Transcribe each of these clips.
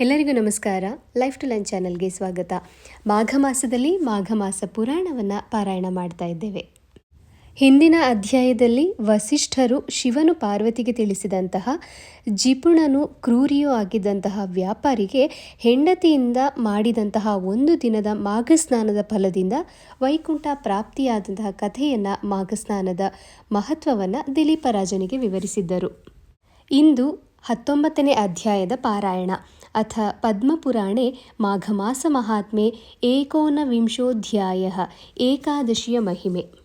ಎಲ್ಲರಿಗೂ ನಮಸ್ಕಾರ. Life to line ಚಾನಲ್ಗೆ ಸ್ವಾಗತ. ಮಾಘ ಮಾಸದಲ್ಲಿ ಮಾಘ ಮಾಸ ಪುರಾಣವನ್ನು ಪಾರಾಯಣ ಮಾಡ್ತಾ ಇದ್ದೇವೆ. ಹಿಂದಿನ ಅಧ್ಯಾಯದಲ್ಲಿ ವಸಿಷ್ಠರು ಶಿವನು ಪಾರ್ವತಿಗೆ ತಿಳಿಸಿದಂತಹ, ಜಿಪುಣನು ಕ್ರೂರಿಯೂ ಆಗಿದ್ದಂತಹ ವ್ಯಾಪಾರಿಗೆ ಹೆಂಡತಿಯಿಂದ ಮಾಡಿದಂತಹ ಒಂದು ದಿನದ ಮಾಘಸ್ನಾನದ ಫಲದಿಂದ ವೈಕುಂಠ ಪ್ರಾಪ್ತಿಯಾದಂತಹ ಕಥೆಯನ್ನು ಮಾಘಸ್ನಾನದ ಮಹತ್ವವನ್ನು ದಿಲೀಪರಾಜನಿಗೆ ವಿವರಿಸಿದ್ದರು. ಇಂದು ಹತ್ತೊಂಬತ್ತನೇ ಅಧ್ಯಾಯದ ಪಾರಾಯಣ. ಪದ್ಮಪುರಾಣೆ ಮಾಘಮಾಸ ಮಹಾತ್ಮೆ ಏಕೋನವಿಂಶೋಧ್ಯಾಯ ಏಕಾದಶಿಯ ಮಹಿಮೆ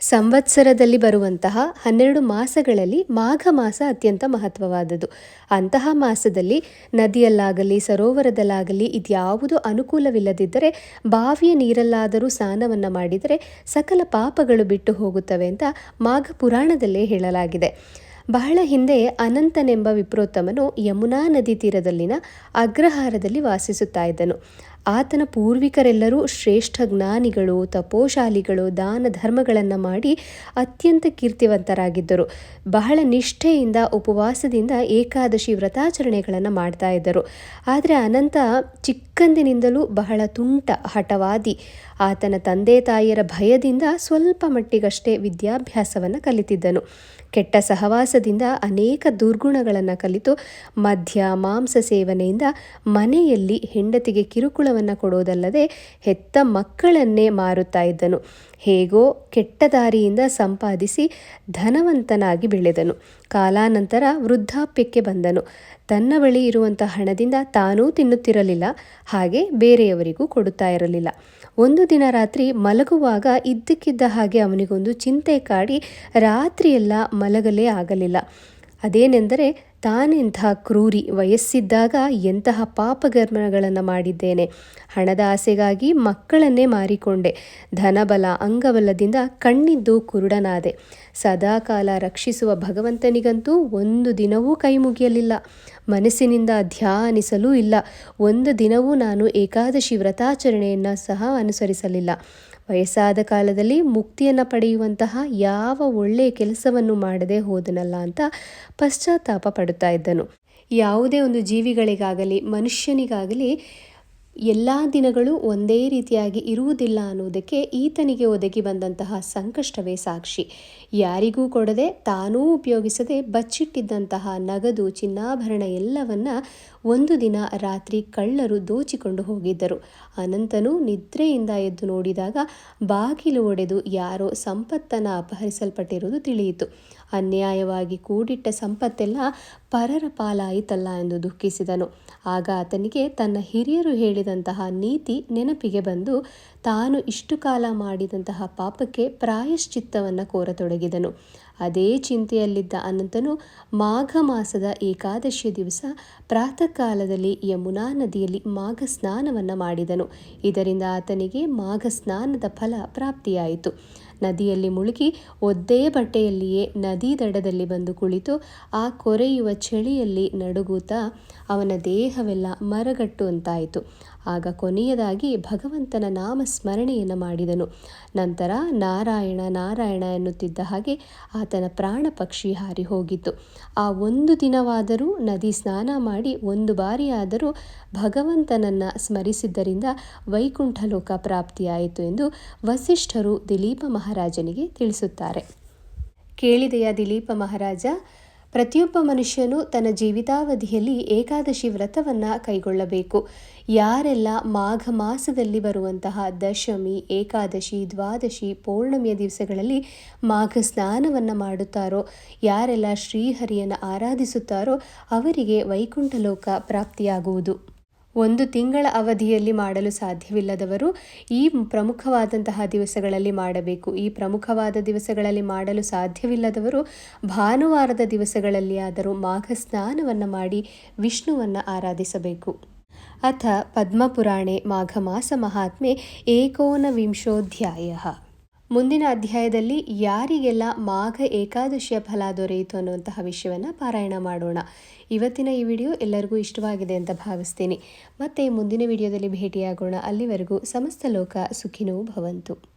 ಸಂವತ್ಸರದಲ್ಲಿ ಬರುವಂತಹ ಹನ್ನೆರಡು ಮಾಸಗಳಲ್ಲಿ ಮಾಘ ಮಾಸ ಅತ್ಯಂತ ಮಹತ್ವವಾದದ್ದು. ಅಂತಹ ಮಾಸದಲ್ಲಿ ನದಿಯಲ್ಲಾಗಲಿ, ಸರೋವರದಲ್ಲಾಗಲಿ ಇದ್ಯಾವುದು ಅನುಕೂಲವಿಲ್ಲದಿದ್ದರೆ, ಬಾವಿಯ ನೀರಲ್ಲಾದರೂ ಸ್ನಾನವನ್ನು ಮಾಡಿದರೆ ಸಕಲ ಪಾಪಗಳು ಬಿಟ್ಟು ಹೋಗುತ್ತವೆ ಅಂತ ಮಾಘ ಪುರಾಣದಲ್ಲೇ ಹೇಳಲಾಗಿದೆ. ಬಹಳ ಹಿಂದೆ ಅನಂತನೆಂಬ ವಿಪ್ರೋತ್ತಮನು ಯಮುನಾ ನದಿ ತೀರದಲ್ಲಿನ ಅಗ್ರಹಾರದಲ್ಲಿ ವಾಸಿಸುತ್ತಾ ಇದ್ದನು. ಆತನ ಪೂರ್ವಿಕರೆಲ್ಲರೂ ಶ್ರೇಷ್ಠ ಜ್ಞಾನಿಗಳು, ತಪೋಶಾಲಿಗಳು, ದಾನ ಧರ್ಮಗಳನ್ನು ಮಾಡಿ ಅತ್ಯಂತ ಕೀರ್ತಿವಂತರಾಗಿದ್ದರು. ಬಹಳ ನಿಷ್ಠೆಯಿಂದ, ಉಪವಾಸದಿಂದ ಏಕಾದಶಿ ವ್ರತಾಚರಣೆಗಳನ್ನು ಮಾಡ್ತಾ ಇದ್ದರು. ಆದರೆ ಅನಂತ ಚಿಕ್ಕಂದಿನಿಂದಲೂ ಬಹಳ ತುಂಟ, ಹಠವಾದಿ. ಆತನ ತಂದೆ ತಾಯಿಯರ ಭಯದಿಂದ ಸ್ವಲ್ಪ ಮಟ್ಟಿಗಷ್ಟೇ ವಿದ್ಯಾಭ್ಯಾಸವನ್ನು ಕಲಿತಿದ್ದನು. ಕೆಟ್ಟ ಸಹವಾಸದಿಂದ ಅನೇಕ ದುರ್ಗುಣಗಳನ್ನು ಕಲಿತು ಮದ್ಯ, ಮಾಂಸ ಸೇವನೆಯಿಂದ ಮನೆಯಲ್ಲಿ ಹೆಂಡತಿಗೆ ಕಿರುಕುಳವನ್ನು ಕೊಡೋದಲ್ಲದೆ ಹೆತ್ತ ಮಕ್ಕಳನ್ನೇ ಮಾರುತ್ತಾ ಇದ್ದನು. ಹೇಗೋ ಕೆಟ್ಟ ದಾರಿಯಿಂದ ಸಂಪಾದಿಸಿ ಧನವಂತನಾಗಿ ಬೆಳೆದನು. ಕಾಲಾನಂತರ ವೃದ್ಧಾಪ್ಯಕ್ಕೆ ಬಂದನು. ತನ್ನ ಬಳಿ ಇರುವಂಥ ಹಣದಿಂದ ತಾನೂ ತಿನ್ನುತ್ತಿರಲಿಲ್ಲ. ಹಾಗೆ ಬೇರೆಯವರಿಗೂ ಕೊಡುತ್ತಾ ಇರಲಿಲ್ಲ. ಒಂದು ದಿನ ರಾತ್ರಿ ಮಲಗುವಾಗ ಇದ್ದಕ್ಕಿದ್ದ ಹಾಗೆ ಅವನಿಗೊಂದು ಚಿಂತೆ ಕಾಡಿ ರಾತ್ರಿಯೆಲ್ಲ ಮಲಗಲೇ ಆಗಲಿಲ್ಲ. ಅದೇನೆಂದರೆ ತಾನೆಂತಹ ಕ್ರೂರಿ ವಯಸ್ಸಿದ್ದಾಗ ಎಂತಹ ಪಾಪಗರ್ಮಗಳನ್ನು ಮಾಡಿದ್ದೇನೆ. ಹಣದ ಆಸೆಗಾಗಿ ಮಕ್ಕಳನ್ನೇ ಮಾರಿಕೊಂಡೆ. ಧನಬಲ, ಅಂಗಬಲದಿಂದ ಕಣ್ಣಿದ್ದು ಕುರುಡನಾದೆ. ಸದಾಕಾಲ ರಕ್ಷಿಸುವ ಭಗವಂತನಿಗಂತೂ ಒಂದು ದಿನವೂ ಕೈ ಮುಗಿಯಲಿಲ್ಲ ಮನಸ್ಸಿನಿಂದ ಧ್ಯಾನಿಸಲೂ ಇಲ್ಲ. ಒಂದು ದಿನವೂ ನಾನು ಏಕಾದಶಿ ವ್ರತಾಚರಣೆಯನ್ನು ಸಹ ಅನುಸರಿಸಲಿಲ್ಲ. ವಯಸ್ಸಾದ ಕಾಲದಲ್ಲಿ ಮುಕ್ತಿಯನ್ನು ಪಡೆಯುವಂತಹ ಯಾವ ಒಳ್ಳೆಯ ಕೆಲಸವನ್ನು ಮಾಡದೆ ಹೋದನಲ್ಲ ಅಂತ ಪಶ್ಚಾತ್ತಾಪ ಪಡುತ್ತಾ ಇದ್ದನು. ಯಾವುದೇ ಒಂದು ಜೀವಿಗಳಿಗಾಗಲಿ, ಮನುಷ್ಯನಿಗಾಗಲಿ ಎಲ್ಲ ದಿನಗಳು ಒಂದೇ ರೀತಿಯಾಗಿ ಇರುವುದಿಲ್ಲ ಅನ್ನೋದಕ್ಕೆ ಈತನಿಗೆ ಒದಗಿ ಬಂದಂತಹ ಸಂಕಷ್ಟವೇ ಸಾಕ್ಷಿ. ಯಾರಿಗೂ ಕೊಡದೆ ತಾನೂ ಉಪಯೋಗಿಸದೆ ಬಚ್ಚಿಟ್ಟಿದ್ದಂತಹ ನಗದು, ಚಿನ್ನಾಭರಣ ಎಲ್ಲವನ್ನ ಒಂದು ದಿನ ರಾತ್ರಿ ಕಳ್ಳರು ದೋಚಿಕೊಂಡು ಹೋಗಿದ್ದರು. ಅನಂತನು ನಿದ್ರೆಯಿಂದ ಎದ್ದು ನೋಡಿದಾಗ ಬಾಗಿಲು ಒಡೆದು ಯಾರೋ ಸಂಪತ್ತನ್ನು ಅಪಹರಿಸಲ್ಪಟ್ಟಿರುವುದು ತಿಳಿಯಿತು. ಅನ್ಯಾಯವಾಗಿ ಕೂಡಿಟ್ಟ ಸಂಪತ್ತೆಲ್ಲ ಪರರ ಪಾಲಾಯಿತಲ್ಲ ಎಂದು ದುಃಖಿಸಿದನು. ಆಗ ಆತನಿಗೆ ತನ್ನ ಹಿರಿಯರು ಹೇಳಿದಂತಹ ನೀತಿ ನೆನಪಿಗೆ ಬಂದು ತಾನು ಇಷ್ಟು ಕಾಲ ಮಾಡಿದಂತಹ ಪಾಪಕ್ಕೆ ಪ್ರಾಯಶ್ಚಿತ್ತವನ್ನು ಕೋರತೊಡಗಿದನು. ಅದೇ ಚಿಂತೆಯಲ್ಲಿದ್ದ ಅನಂತನು ಮಾಘ ಮಾಸದ ಏಕಾದಶಿಯ ದಿವಸ ಪ್ರಾತಃ ಕಾಲದಲ್ಲಿ ಯಮುನಾ ನದಿಯಲ್ಲಿ ಮಾಘ ಸ್ನಾನವನ್ನು ಮಾಡಿದನು. ಇದರಿಂದ ಆತನಿಗೆ ಮಾಘ ಸ್ನಾನದ ಫಲ ಪ್ರಾಪ್ತಿಯಾಯಿತು. ನದಿಯಲ್ಲಿ ಮುಳುಗಿ ಒದ್ದೇ ಬಟ್ಟೆಯಲ್ಲಿಯೇ ನದಿ ದಡದಲ್ಲಿ ಬಂದು ಕುಳಿತು ಆ ಕೊರೆಯುವ ಚಳಿಯಲ್ಲಿ ನಡುಗುತ್ತಾ ಅವನ ದೇಹವೆಲ್ಲ ಮರಗಟ್ಟು ಅಂತಾಯಿತು. ಆಗ ಕೊನೆಯದಾಗಿ ಭಗವಂತನ ನಾಮ ಸ್ಮರಣೆಯನ್ನು ಮಾಡಿದನು. ನಂತರ ನಾರಾಯಣ ನಾರಾಯಣ ಎನ್ನುತ್ತಿದ್ದ ಹಾಗೆ ಆತನ ಪ್ರಾಣ ಪಕ್ಷಿ ಹಾರಿ ಹೋಗಿತ್ತು. ಆ ಒಂದು ದಿನವಾದರೂ ನದಿ ಸ್ನಾನ ಮಾಡಿ ಒಂದು ಬಾರಿಯಾದರೂ ಭಗವಂತನನ್ನು ಸ್ಮರಿಸಿದ್ದರಿಂದ ವೈಕುಂಠ ಲೋಕ ಪ್ರಾಪ್ತಿಯಾಯಿತು ಎಂದು ವಸಿಷ್ಠರು ದಿಲೀಪ ಮಹಾರಾಜನಿಗೆ ತಿಳಿಸುತ್ತಾರೆ. ಕೇಳಿದೆಯ ದಿಲೀಪ ಮಹಾರಾಜ? ಪ್ರತಿಯೊಬ್ಬ ಮನುಷ್ಯನು ತನ್ನ ಜೀವಿತಾವಧಿಯಲ್ಲಿ ಏಕಾದಶಿ ವ್ರತವನ್ನು ಕೈಗೊಳ್ಳಬೇಕು. ಯಾರೆಲ್ಲ ಮಾಘ ಮಾಸದಲ್ಲಿ ಬರುವಂತಹ ದಶಮಿ, ಏಕಾದಶಿ, ದ್ವಾದಶಿ, ಪೌರ್ಣಮಿಯ ದಿವಸಗಳಲ್ಲಿ ಮಾಘ ಸ್ನಾನವನ್ನು ಮಾಡುತ್ತಾರೋ, ಯಾರೆಲ್ಲ ಶ್ರೀಹರಿಯನ್ನು ಆರಾಧಿಸುತ್ತಾರೋ ಅವರಿಗೆ ವೈಕುಂಠಲೋಕ ಪ್ರಾಪ್ತಿಯಾಗುವುದು. ಒಂದು ತಿಂಗಳ ಅವಧಿಯಲ್ಲಿ ಮಾಡಲು ಸಾಧ್ಯವಿಲ್ಲದವರು ಈ ಪ್ರಮುಖವಾದಂತಹ ದಿವಸಗಳಲ್ಲಿ ಮಾಡಬೇಕು. ಈ ಪ್ರಮುಖವಾದ ದಿವಸಗಳಲ್ಲಿ ಮಾಡಲು ಸಾಧ್ಯವಿಲ್ಲದವರು ಭಾನುವಾರದ ದಿವಸಗಳಲ್ಲಿ ಆದರೂ ಮಾಘ ಸ್ನಾನವನ್ನು ಮಾಡಿ ವಿಷ್ಣುವನ್ನು ಆರಾಧಿಸಬೇಕು. ಅಥ ಪದ್ಮಪುರಾಣೆ ಮಾಘ ಮಾಸ ಮಹಾತ್ಮೆ ಏಕೋನವಿಂಶೋಧ್ಯಾಯ. ಮುಂದಿನ ಅಧ್ಯಾಯದಲ್ಲಿ ಯಾರಿಗೆಲ್ಲ ಮಾಘ ಏಕಾದಶಿಯ ಫಲ ದೊರೆಯಿತು ಅನ್ನುವಂತಹ ವಿಷಯವನ್ನು ಪಾರಾಯಣ ಮಾಡೋಣ. ಇವತ್ತಿನ ಈ ವಿಡಿಯೋ ಎಲ್ಲರಿಗೂ ಇಷ್ಟವಾಗಿದೆ ಅಂತ ಭಾವಿಸ್ತೀನಿ. ಮತ್ತೆ ಮುಂದಿನ ವಿಡಿಯೋದಲ್ಲಿ ಭೇಟಿಯಾಗೋಣ. ಅಲ್ಲಿವರೆಗೂ ಸಮಸ್ತ ಲೋಕ ಸುಖಿನೋ ಭವಂತು.